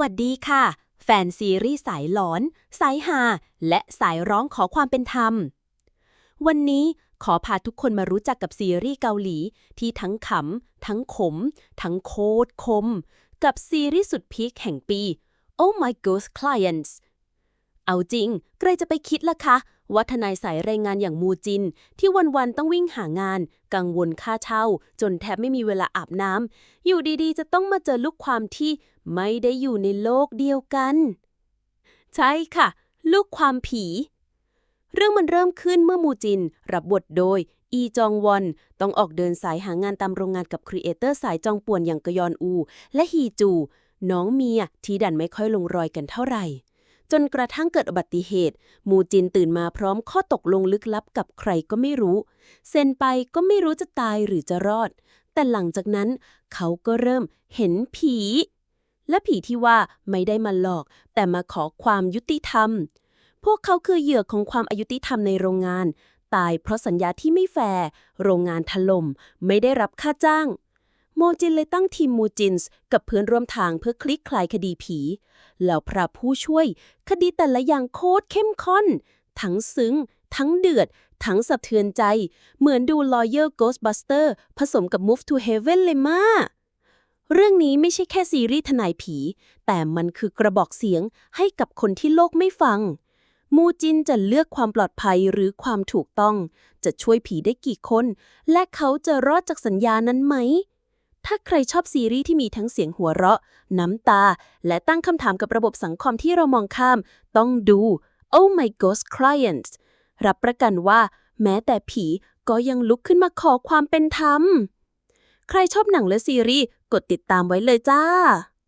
วัสดีค่ะ แฟนซีรีส์สายหลอน สายฮาและสายร้องขอความเป็นธรรม วันนี้ขอพาทุกคนมารู้จักกับซีรีส์เกาหลี ที่ทั้งขำ ทั้งขม ทั้งโคตรคม กับซีรีส์สุดพีคแห่งปี Oh My Ghost Clients เอาจริง ใครจะไปคิดล่ะคะ ว่าทนายสายแรงงานอย่างมูจิน ที่วันๆต้องวิ่งหางาน กังวลค่าเช่า จนแทบไม่มีเวลาอาบน้ำอยู่ดีๆ จะต้องมาเจอลูกความที่ไม่ได้อยู่ในโลกเดียวกัน ใช่ค่ะ ลูกความผี เรื่องมันเริ่มขึ้นเมื่อมูจิน รับบทโดย อีจองวอน ต้องออกเดินสายหางานตามโรงงานกับครีเอเตอร์สายจองป่วนอย่างกยอนอู และฮีจู น้องเมียที่ดันไม่ค่อยลงรอยกันเท่าไหร่ จนกระทั่งเกิดอุบัติเหตุ มูจินตื่นมาพร้อมข้อตกลงลึกลับกับใครก็ไม่รู้ เซ็นไปก็ไม่รู้จะตายหรือจะรอด แต่หลังจากนั้นเขาก็เริ่มเห็นผี และผีที่ว่าไม่ได้มาหลอก แต่มาขอความยุติธรรม พวกเขาคือเหยื่อของความอายุติธรรมในโรงงาน ตายเพราะสัญญาที่ไม่แฟร์โรงงานถล่มไม่ได้รับค่าจ้าง โมจินเลยตั้งทีมมูจินส์กับเพื่อนร่วมทางเพื่อคลี่คลายคดีผี แล้วพระผู้ช่วย คดีแต่ละอย่างโคตรเข้มข้น ทั้งซึ้ง ทั้งเดือด ทั้งสะเทือนใจ เหมือนดู Lawyer Ghostbuster ผสมกับ Move to Heaven เลยมาเรื่องนี้ไม่ใช่แค่ซีรีส์ทนายผี แต่มันคือกระบอกเสียงให้กับคนที่โลกไม่ฟัง มูจินจะเลือกความปลอดภัยหรือความถูกต้อง จะช่วยผีได้กี่คน และเขาจะรอดจากสัญญานั้นไหม ถ้าใครชอบซีรีส์ที่มีทั้งเสียงหัวเราะ น้ำตา และตั้งคำถามกับระบบสังคมที่เรามองข้าม ต้องดู Oh My Ghost Clients รับประกันว่า แม้แต่ผีก็ยังลุกขึ้นมาขอความเป็นธรรม ใครชอบหนังและซีรีส์ กดติดตามไว้เลยจ้า